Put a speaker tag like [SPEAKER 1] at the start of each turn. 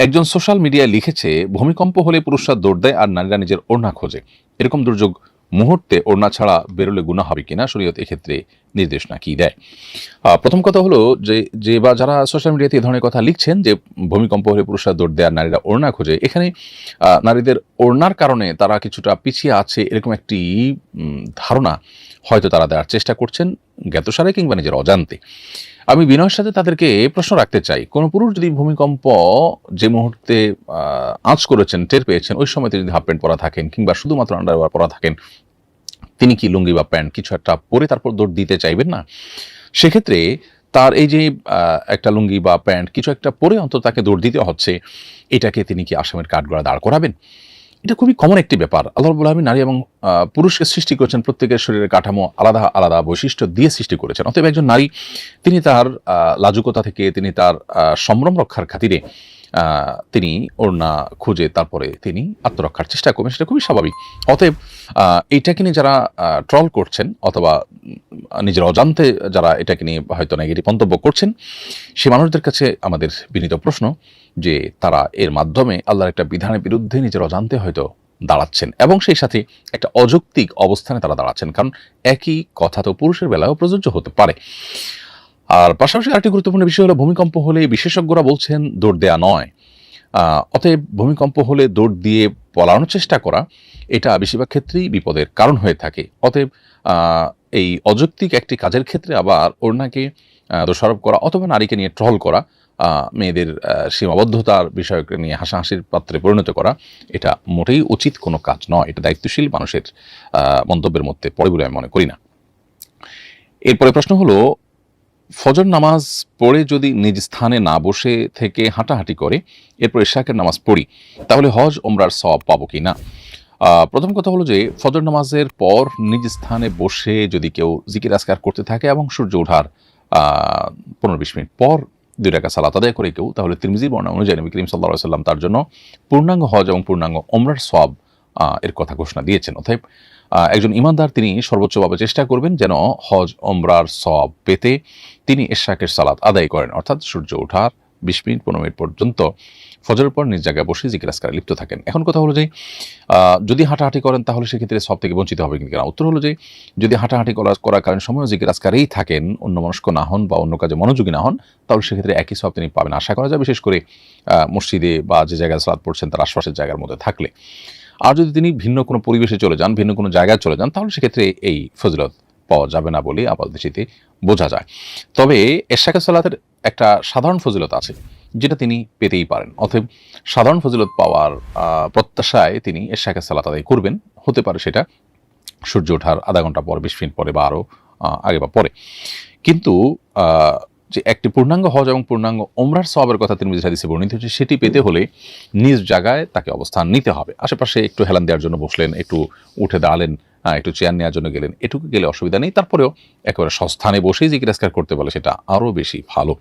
[SPEAKER 1] একজন সোশ্যাল মিডিয়ায় লিখেছে, ভূমিকম্প হলে পুরুষরা দৌড় দেয় আর নারীরা নিজের ওড়না খোঁজে। এরকম দুর্যোগ মুহূর্তে ওড়না ছাড়া বেরোলে গুণা হবে কিনা শরীয়ত এক্ষেত্রে নির্দেশনা কি দেয়? প্রথম কথা হলো যে যে বা যারা সোশ্যাল মিডিয়াতে এই ধরনের কথা লিখছেন যে, ভূমিকম্প হলে পুরুষরা দৌড় দেয় আর নারীরা ওড়না খোঁজে, এখানে নারীদের ওড়নার কারণে তারা কিছুটা পিছিয়ে আছে এরকম একটি ধারণা হয়তো তারা দেওয়ার চেষ্টা করছেন, জ্ঞাতসারে কিংবা নিজের অজান্তে। আমি বিনয়ের সাথে তাদেরকে প্রশ্ন রাখতে চাই। কোনো পুরুষ যদি ভূমিকম্প যে মুহূর্তে আঁচ করেছেন, টের পেয়েছেন, ওই সময় যদি হাফ প্যান্ট পরা থাকেন কিংবা শুধুমাত্র আন্ডারওয়ার পরা থাকেন, তিনি কি লুঙ্গি বা প্যান্ট কিছু একটা পরে তারপর দৌড় দিতে চাইবেন না? সেক্ষেত্রে তার এই যে একটা লুঙ্গি বা প্যান্ট কিছু একটা পরে অন্তত তাকে দৌড় দিতে হচ্ছে। এটাকে তিনি কি আসামের কাঠগড়া দাঁড় করাবেন? এটা খুবই কমন একটি ব্যাপার। আল্লাহ রবুল আলমী নারী এবং পুরুষকে সৃষ্টি করেছেন প্রত্যেকের শরীরের কাঠামো আলাদা আলাদা বৈশিষ্ট্য দিয়ে সৃষ্টি করেছেন। অতএব একজন নারী, তিনি তার লাজুকতা থেকে, তিনি তার সম্ভ্রম রক্ষার খাতিরে তিনি ওড়না খুঁজে তারপরে তিনি আত্মরক্ষার চেষ্টা করবেন সেটা খুবই স্বাভাবিক। অতএব আহ, এইটাকে নিয়ে যারা ট্রল করছেন অথবা নিজের অজান্তে যারা এটাকে নিয়ে হয়তো নেগেটিভ মন্তব্য করছেন সে মানুষদের কাছে আমাদের বিনীত প্রশ্ন যে তারা এর মাধ্যমে আল্লাহর একটা বিধানের বিরুদ্ধে নিজের অজান্তে হয়তো দাঁড়াচ্ছেন এবং সেই সাথে একটা অযৌক্তিক অবস্থানে তারা দাঁড়াচ্ছেন। কারণ একই কথা তো পুরুষের বেলায়ও প্রযোজ্য হতে পারে। আর পাশাপাশি আরেকটি গুরুত্বপূর্ণ বিষয় হলো, ভূমিকম্প হলে বিশেষজ্ঞরা বলছেন দৌড় দেয়া নয়। অতএব ভূমিকম্প হলে দৌড় দিয়ে পলানোর চেষ্টা করা, এটা বেশিরভাগ ক্ষেত্রেই বিপদের কারণ হয়ে থাকে। অতএব এই অযৌক্তিক একটি কাজের ক্ষেত্রে আবার ওড়নাকে দোষারোপ করা অথবা নারীকে নিয়ে ট্রল করা মেয়েদের সীমাবদ্ধতার বিষয়কে নিয়ে হাসাহাসির পাত্রে পরিণত করা, এটা মোটেই উচিত কোনো কাজ নয়। এটা দায়িত্বশীল মানুষের মন্তব্যের মধ্যে পড়ে বলে আমি মনে করি না। এরপরে প্রশ্ন হলো ফজর নামাজ পড়ে যদি নিজ স্থানে না বসে থেকে হাঁটাহাঁটি করে, এরপর ইশাকের নামাজ পড়ি, তাহলে হজ ওমরার সব পাবো কি না প্রথম কথা হলো যে, ফজর নামাজের পর নিজ স্থানে বসে যদি কেউ জিকির আসকার করতে থাকে এবং সূর্য ওঠার পনেরো বিশ মিনিট পর দুই টাকা সালাত আদায় করে কেউ, তাহলে তিরমিজির বর্ণনা অনুযায়ী নবী করিম সাল্লাহ সাল্লাম তার জন্য পূর্ণাঙ্গ হজ এবং পূর্ণাঙ্গ ওমরার সব এর কথা ঘোষণা দিয়েছেন। অতএব একজন ইমানদার তিনি সর্বোচ্চভাবে চেষ্টা করবেন যেন হজ ওমরার সব পেতে তিনি এশাকের সালাত আদায় করেন। অর্থাৎ সূর্য ওঠার বিশ মিনিট, পনেরো মিনিট পর্যন্ত ফজরের পর নিজ জায়গায় বসে জিজ্ঞাসকারে লিপ্ত থাকেন। এখন কথা হলো যে যদি হাঁটাহাঁটি করেন তাহলে সেক্ষেত্রে সব থেকে বঞ্চিত হবে কিনা? উত্তর হলো যে, যদি হাঁটাহাঁটি করা করাকালীন সময় জিজ্ঞাসকারেই থাকেন, অন্য মনস্ক না হন বা অন্য কাজে মনোযোগী না হন, তাহলে সেক্ষেত্রে একই সব তিনি পাবেন। আশা করা যায় বিশেষ করে মসজিদে বা যে জায়গায় সালাত পড়ছেন তার আশপাশের জায়গার মধ্যে থাকলে। আর যদি তিনি ভিন্ন কোনো পরিবেশে চলে যান, ভিন্ন কোনো জায়গায় চলে যান, তাহলে সেক্ষেত্রে এই ফজিলত পাওয়া যাবে না বলে আপাতদৃষ্টিতে বোঝা যায়। তবে এশাকে সালাতের একটা সাধারণ ফজিলত আছে, যেটা তিনি পেতেই পারেন। অতএব সাধারণ ফজিলত পাওয়ার প্রত্যাশায় তিনি এশাকে সালাত আদায় করবেন। হতে পারে সেটা সূর্য ওঠার আধা ঘণ্টা পর, বিশ মিনিট পরে বা আরও আগে বা পরে। কিন্তু যে একটি পূর্ণাঙ্গ হজ এবং পূর্ণাঙ্গ ওমরার সবের কথা তিনি হাদিসে বর্ণিত হচ্ছে সেটি পেতে হলে নিজ জায়গায় তাকে অবস্থান নিতে হবে। আশেপাশে একটু হেলান দেওয়ার জন্য বসলেন, একটু উঠে দাঁড়ালেন একটু চেয়ার নেওয়ার জন্য গেলেন, এটুকু গেলে অসুবিধা নেই। তারপরেও একেবারে সস্থানে বসেই যে জিজ্ঞাসকার করতে বলে সেটা আরও বেশি ভালো।